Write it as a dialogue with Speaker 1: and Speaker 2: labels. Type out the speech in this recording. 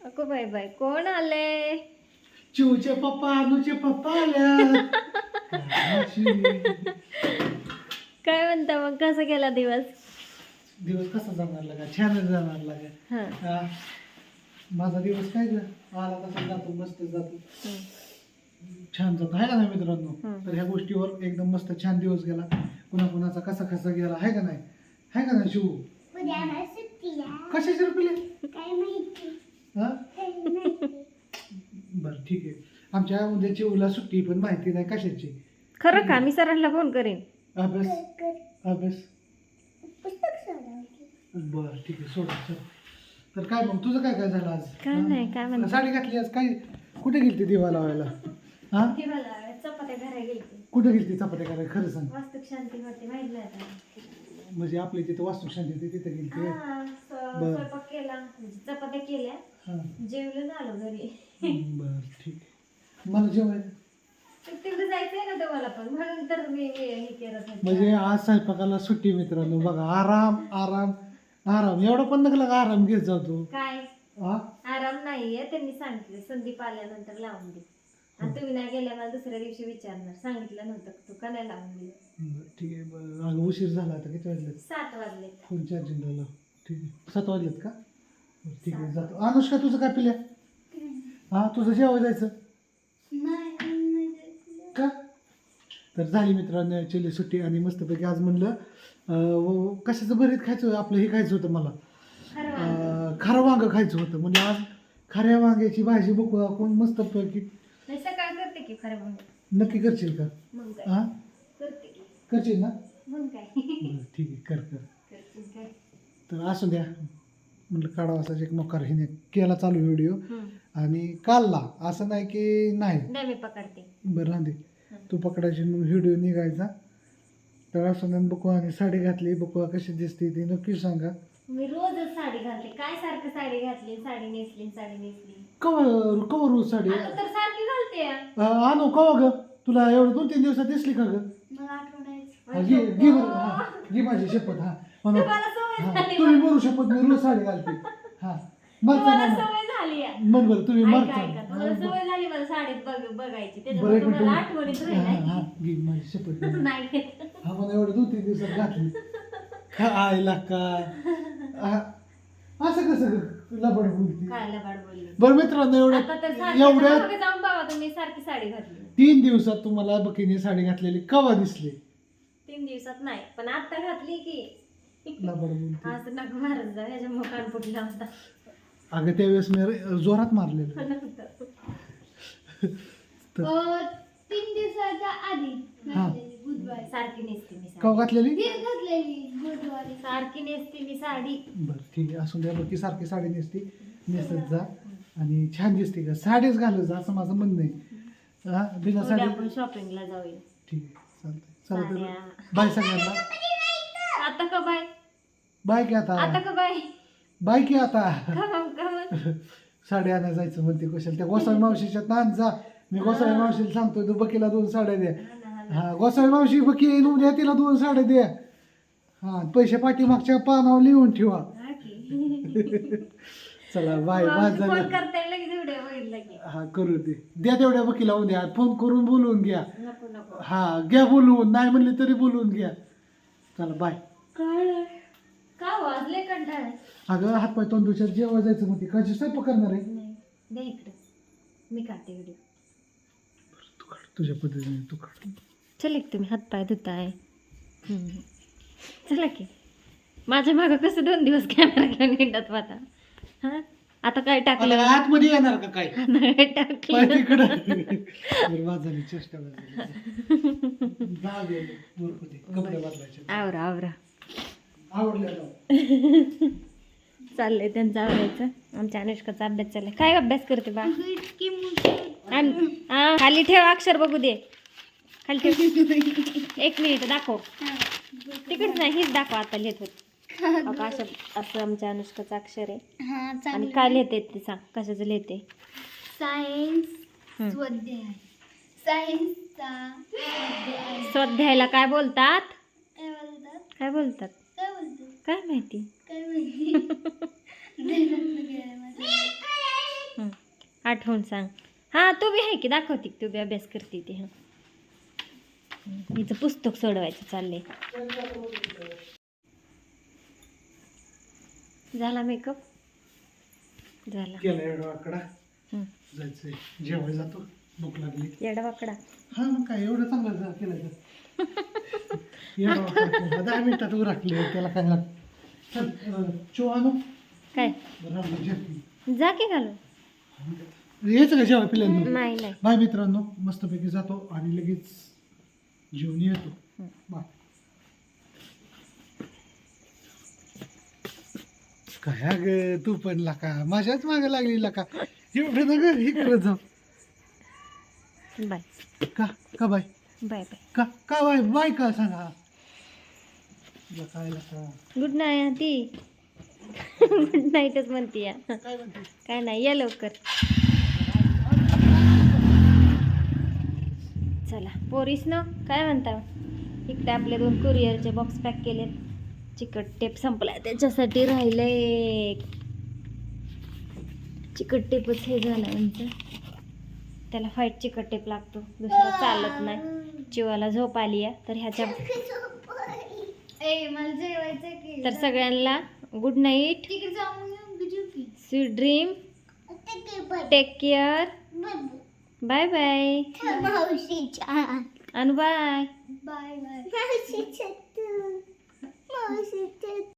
Speaker 1: अगो bye bye कोण आले?
Speaker 2: चिवचे पप्पा अनुचे पप्पा आल्या.
Speaker 1: काय म्हणता मग? कसा गेला दिवस?
Speaker 2: दिवस कसा जाणार लागा? छान जाणार लागा.
Speaker 1: हा.
Speaker 2: माझा दिवस काय ग? आला तसा जातो मस्त जातो. छान जातो. आहे का नाही मित्रांनो?
Speaker 1: हम्म.
Speaker 2: तर ह्या गोष्टीवर एकदम मस्त छान दिवस गेला. कुणा कुणाचा कसा कसा गेला? आहे का नाही? आहे का नाही शिवू? कशाचे रुपये? हा बरं ठीक आहे आमच्या उद्या चिवला सुट्टी पण माहिती नाही कशाची.
Speaker 1: खरं का? मी सरांना फोन करेन.
Speaker 2: अभ्यास. अभ्यास. बर ठीक आहे सोड तर काय मग तुझं काय काय झालं आज?
Speaker 1: काय
Speaker 2: हा?
Speaker 1: नाही, काय म्हणते?
Speaker 2: साडी घातली आज? काय? कुठे गेलती दिवा लावायला? हा?
Speaker 1: चपात्या घरा गेली
Speaker 2: कुठे गेलती चपात्या करायला खरं सांग.
Speaker 1: वास्तू शांती होती माहीत नाही
Speaker 2: म्हणजे आपली तिथे वास्तू शांती होती तिथे
Speaker 1: हा, स-
Speaker 2: बरं.
Speaker 1: स्वयंपाक केला. म्हणजे चपात्या केल्या.
Speaker 2: हा.
Speaker 1: जेवलं झालं घरी.
Speaker 2: बर ठीक. आहे मला जेवायला
Speaker 1: तिकडे जायचंय ना तुम्हाला पण म्हणून तर मी हे करत होते.
Speaker 2: म्हणजे आज स्वयंपाकाला सुट्टी मित्रांनो बघा आराम आराम आराम. एवढा पण नका लागा आराम घेत जातो
Speaker 1: काय?
Speaker 2: हा?
Speaker 1: आराम नाहीये त्यांनी सांगितलं. संदीप आल्यानंतर लावून दे. आणि तुम्ही नाही गेल्या मला दुसऱ्या दिवशी विचारणार. सांगितलं नव्हतं का तू? का नाही लावून दिलं?
Speaker 2: बरं, ठीक आहे. बरं अगं उशीर झाला आता. किती वाजले
Speaker 1: सात वाजले
Speaker 2: फोन चार्जिंग लावला ठीक आहे. सात वाजलेत का? बरं, ठीक आहे. जातो. अनुष्का तुझं काय पिल्या हा तुझं जेवाय जायचं? का? तर झाली मित्रांनो ॲक्च्युली सुट्टी आणि मस्तपैकी आज म्हणलं अं, कशाचं भरीत खायचं होतं? आपलं हे खायचं होतं मला.
Speaker 1: खरं वाटलं.
Speaker 2: अं, खारं वांगं खायचं होतं. म्हणजे आज खाऱ्या वांग्याची भाजी बघू आपण मस्तपैकी.
Speaker 1: नाही सकाळ करते की खरं
Speaker 2: नक्की करशील का?
Speaker 1: मग काय.
Speaker 2: हा?
Speaker 1: करते की.
Speaker 2: करशील ना?
Speaker 1: मग काय.
Speaker 2: बरं, ठीक आहे. कर कर.
Speaker 1: करते काय
Speaker 2: तर असू द्या. म्हटलं काढावा असाच एक मोकार. हिने केला चालू व्हिडिओ. आणि काढला. असं नाही की नाही.
Speaker 1: नाही मी पकडते.
Speaker 2: बरं राहते तू पकडायची मग व्हिडिओ निघायचा. तर असं आणि साडी घातली. बघू कशी दिसते ती नक्की सांगा.
Speaker 1: मी रोजच साडी घालते काय सारखं साडी घातली? साडी नेसली साडी नेसली.
Speaker 2: कवर कवर रोज साडी?
Speaker 1: आता तर सारखी घालते.
Speaker 2: आणू कवा ग? तुला एवढं दोन तीन दिवसात दिसली का ग?
Speaker 1: आठवण
Speaker 2: हा घे माझी शपथ. हा. म्हणून
Speaker 1: तुम्हाला सवय
Speaker 2: हा.
Speaker 1: झाली
Speaker 2: तुम्ही बोलू मी रोज साडी घालते. हा. मरचा
Speaker 1: तुम्हाला
Speaker 2: म्हणा
Speaker 1: सवय झाली आहे.
Speaker 2: म्हण बरं तुम्ही
Speaker 1: ऐका
Speaker 2: मरचा
Speaker 1: ऐका. तुम्हाला सवय झाली मला साडीत बघ बघायची.
Speaker 2: बरं
Speaker 1: त्याच्यामुळे
Speaker 2: एक मिनिट
Speaker 1: तुम्हाला आठवणीत
Speaker 2: हा, हा,
Speaker 1: राहिला
Speaker 2: घे माझी शपथ घे.
Speaker 1: नाही घेत.
Speaker 2: हा मला एवढं दोन तीन दिवसात घातली. का आईला का? आ- असं कसं लबड बोलती.
Speaker 1: काय लबाड बोलली?
Speaker 2: बरं मित्रांनो एवढ्या
Speaker 1: आता तर सारखी
Speaker 2: एवढ्या
Speaker 1: मागे जाऊन बघा तुम्ही सारखी साडी घातली.
Speaker 2: तीन दिवसात तुम्हाला बकीने साडी घातलेली. कवा दिसली?
Speaker 1: तीन दिवसात नाही पण आता घातली की
Speaker 2: लबड बोलती.
Speaker 1: असं नका मारत जा ह्याच्या मुखान फुटला होता.
Speaker 2: अगं त्यावेळेस मी रे- जोरात मारलेलं. तर
Speaker 3: तीन दिवसाच्या आधी
Speaker 2: हा.
Speaker 3: घातलेली बुधवारी.
Speaker 1: सारखी नेसते मी
Speaker 2: कवा
Speaker 1: साडी
Speaker 2: घातलेली?
Speaker 3: तीच घातलेली बुधवारी.
Speaker 1: सारखी नेसते मी साडी.
Speaker 2: बरं ठीक आहे. असून द्या बकी सारखी साडी नेसती. नेसत जा. आणि छान दिसते का? साडीच घालत जा असं माझं म्हणणं आहे. हा बिना
Speaker 1: उद्या
Speaker 2: साडी
Speaker 1: आपण शॉपिंगला जाऊया.
Speaker 2: ठीक आहे चालतंय. चला तर
Speaker 1: साड्या.
Speaker 2: बाय सगळ्यांना.
Speaker 1: आता का बाय?
Speaker 2: बाय की आता?
Speaker 1: आता का बाय?
Speaker 2: बाय की आता?
Speaker 1: का
Speaker 2: साड्या आणायला जायचं म्हणते कशाला. त्या गोसावी मावशीच्या नान जा. मी गोसावी मावशीला सांगतो तू बकीला दोन साड्या द्या हा गोसावी मावशी बकी येईन उद्या तिला दोन साड्या द्या हा पैसे पाठीमागच्या पानावर लिहून ठेवा. चला बाय बाद
Speaker 1: फोन
Speaker 2: झालं.
Speaker 1: लगेच व्हिडिओ
Speaker 2: हा करू दे. द्या तेवढ्या बकीला उद्या. फोन करून बोलवून घ्या.
Speaker 1: नको नको.
Speaker 2: हा घ्या बोलवून नाही म्हणले तरी बोलवून घ्या. चला बाय.
Speaker 1: काय का वाजले कंटाळ?
Speaker 2: अगं हातपाय तोंडूच्या जेव्हा जायचं म्हणते कशी स्वयंपाक करणार आहे.
Speaker 1: नाही दे इकडे. मी काढते व्हिडिओ
Speaker 2: तू काढ तुझ्या पद्धतीने तू काढ.
Speaker 1: चल एक तुम्ही हातपाय धुताय. हम्म. चला की. माझ्या मागं कसं दोन दिवस कॅमेरा घेऊन हिंडत होता. हा? आता काय टाकलं?
Speaker 2: आतमध्ये येणार का काय?
Speaker 1: नाही
Speaker 2: पाय
Speaker 1: टाकलं?
Speaker 2: तिकडं. झाली चेष्टा झाली. कपडे बदलायचे
Speaker 1: आवरा आवरा.
Speaker 2: आवडले
Speaker 1: चाललंय त्यांचं आवरायचं आमच्या अनुष्काचा अभ्यास चाललाय. काय अभ्यास करते बा. हा, खाली ठेव अक्षर बघू दे. खाली ठेव. एक मिनिट दाखव. तिकडच नाही हीच दाखव आता लिहित होत असं असं आमच्या अनुष्काचं अक्षर आहे.
Speaker 3: हा
Speaker 1: आणि काय लिहिते ते सांग. कशाचं लिहिते?
Speaker 3: सायन्स. स्वाध्याय. सायन्सचा स्वाध्याय.
Speaker 1: स्वाध्यायाला काय बोलतात?
Speaker 3: काय बोलतात?
Speaker 1: काय माहिती. आठवण सांग. हा तू बी आहे की? दाखवते की तू बी अभ्यास करते ते हा. हिचं पुस्तक सोडवायचं चाललंय. झाला मेकअप झाला.
Speaker 2: केला एवढा आकडा
Speaker 1: हं.
Speaker 2: जायचंय. जेवायला जातो. भूक लागली.
Speaker 1: येडा वाकडा?
Speaker 2: हा मग काय? एवढं चांगलं जा- केलं तर एवढा वाकडा केला. दहा मिनिटात उरकले त्याला काय लाग चल अं, चो आणू.
Speaker 1: काय. जा. की घालून?
Speaker 2: यायचं का जेव्हा
Speaker 1: नाही
Speaker 2: बाय मित्रांनो मस्तपैकी जातो आणि लगेच जेवण येतो. बाय. काय अग तू पण लका. माझ्याच मागे लागली लका. एवढं ना ग इकडे जाऊ.
Speaker 1: बाय.
Speaker 2: का? का बाय?
Speaker 1: Bye bye.
Speaker 2: का का बाय बाय का सांगा? तुला काय लका
Speaker 1: गुड नाईट ती गुड नाईटच म्हणते या.
Speaker 2: काय म्हणते?
Speaker 1: काय नाही या लवकर. चला पोरीस न काय म्हणता? इकडे आपले दोन कुरिअरचे बॉक्स पॅक केलेत. चिकट टेप संपलाय त्याच्यासाठी राहिले चिकट टेपच हे झालं म्हणजे त्याला व्हाईट चिकट टेप लागतो. दुसरा चालत नाही. चिवाला झोप आली आहे. तर ह्याच्या तर सगळ्यांना good night sweet dream take care bye bye आणि बाय
Speaker 3: बाय